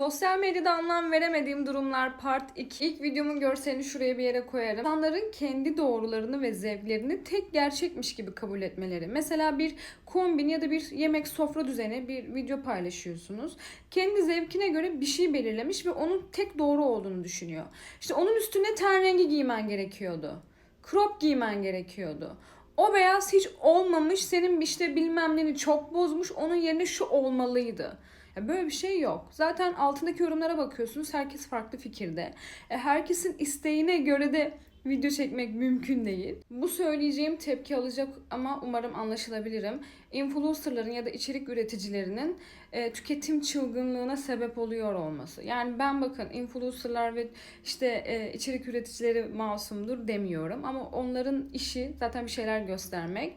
Sosyal medyada anlam veremediğim durumlar part 2. İlk videomun görselini şuraya bir yere koyarım. İnsanların kendi doğrularını ve zevklerini tek gerçekmiş gibi kabul etmeleri. Mesela bir kombin ya da bir yemek sofra düzeni bir video paylaşıyorsunuz. Kendi zevkine göre bir şey belirlemiş ve onun tek doğru olduğunu düşünüyor. İşte onun üstüne ten rengi giymen gerekiyordu. Crop giymen gerekiyordu. O beyaz hiç olmamış, senin işte bilmem neni çok bozmuş, onun yerine şu olmalıydı. Ya böyle bir şey yok. Zaten altındaki yorumlara bakıyorsunuz. Herkes farklı fikirde. E, herkesin isteğine göre de video çekmek mümkün değil. Bu söyleyeceğim tepki alacak ama umarım anlaşılabilirim. Influencerların ya da içerik üreticilerinin e, tüketim çılgınlığına sebep oluyor olması. Yani ben bakın influencerlar ve işte e, içerik üreticileri masumdur demiyorum ama onların işi zaten bir şeyler göstermek.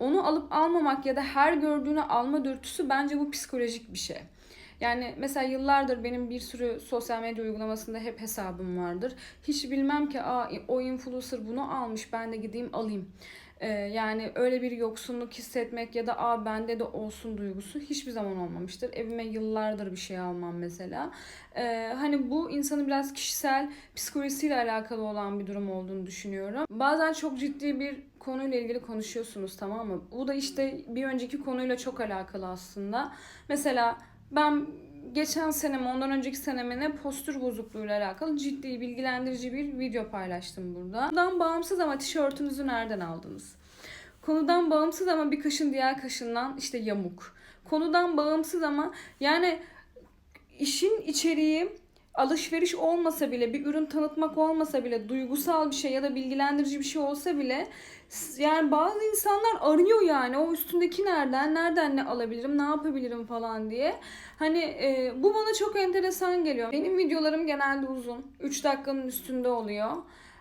Onu alıp almamak ya da her gördüğünü alma dürtüsü bence bu psikolojik bir şey. Yani mesela yıllardır benim bir sürü sosyal medya uygulamasında hep hesabım vardır. Hiç bilmem ki Aa, o influencer bunu almış ben de gideyim alayım. Ee, yani öyle bir yoksunluk hissetmek ya da aa bende de olsun duygusu hiçbir zaman olmamıştır. Evime yıllardır bir şey almam mesela. Ee, hani bu insanın biraz kişisel psikolojisiyle alakalı olan bir durum olduğunu düşünüyorum. Bazen çok ciddi bir konuyla ilgili konuşuyorsunuz tamam mı? Bu da işte bir önceki konuyla çok alakalı aslında. Mesela ben geçen seneme ondan önceki seneme ne postür bozukluğuyla alakalı ciddi bilgilendirici bir video paylaştım burada. Konudan bağımsız ama tişörtünüzü nereden aldınız? Konudan bağımsız ama bir kaşın diğer kaşından işte yamuk. Konudan bağımsız ama yani işin içeriği alışveriş olmasa bile bir ürün tanıtmak olmasa bile duygusal bir şey ya da bilgilendirici bir şey olsa bile yani bazı insanlar arıyor yani o üstündeki nereden nereden ne alabilirim ne yapabilirim falan diye. Hani e, bu bana çok enteresan geliyor. Benim videolarım genelde uzun. 3 dakikanın üstünde oluyor.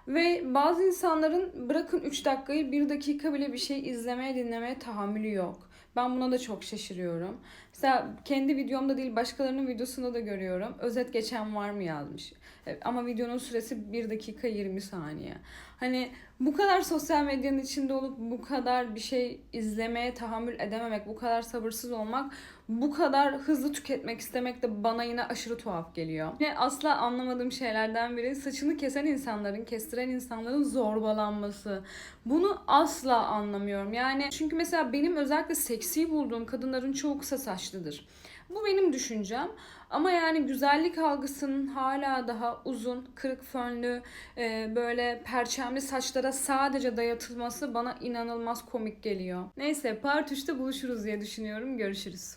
Ve bazı insanların bırakın 3 dakikayı 1 dakika bile bir şey izlemeye dinlemeye tahammülü yok. Ben buna da çok şaşırıyorum. Mesela kendi videomda değil başkalarının videosunda da görüyorum. Özet geçen var mı yazmış. Evet, Ama videonun süresi 1 dakika 20 saniye. Hani bu kadar sosyal medyanın içinde olup bu kadar bir şey izlemeye tahammül edememek, bu kadar sabırsız olmak, bu kadar hızlı tüketmek istemek de bana yine aşırı tuhaf geliyor. Ve asla anlamadığım şeylerden biri saçını kesen insanların, kestiren insanların zorbalanması. Bunu asla anlamıyorum. Yani çünkü mesela benim özellikle seksi bulduğum kadınların çoğu kısa saçlıdır. Bu benim düşüncem. Ama yani güzellik algısının hala daha uzun, kırık fönlü, e, böyle perçemli saçlara sadece dayatılması bana inanılmaz komik geliyor. Neyse part 3'te buluşuruz diye düşünüyorum. Görüşürüz.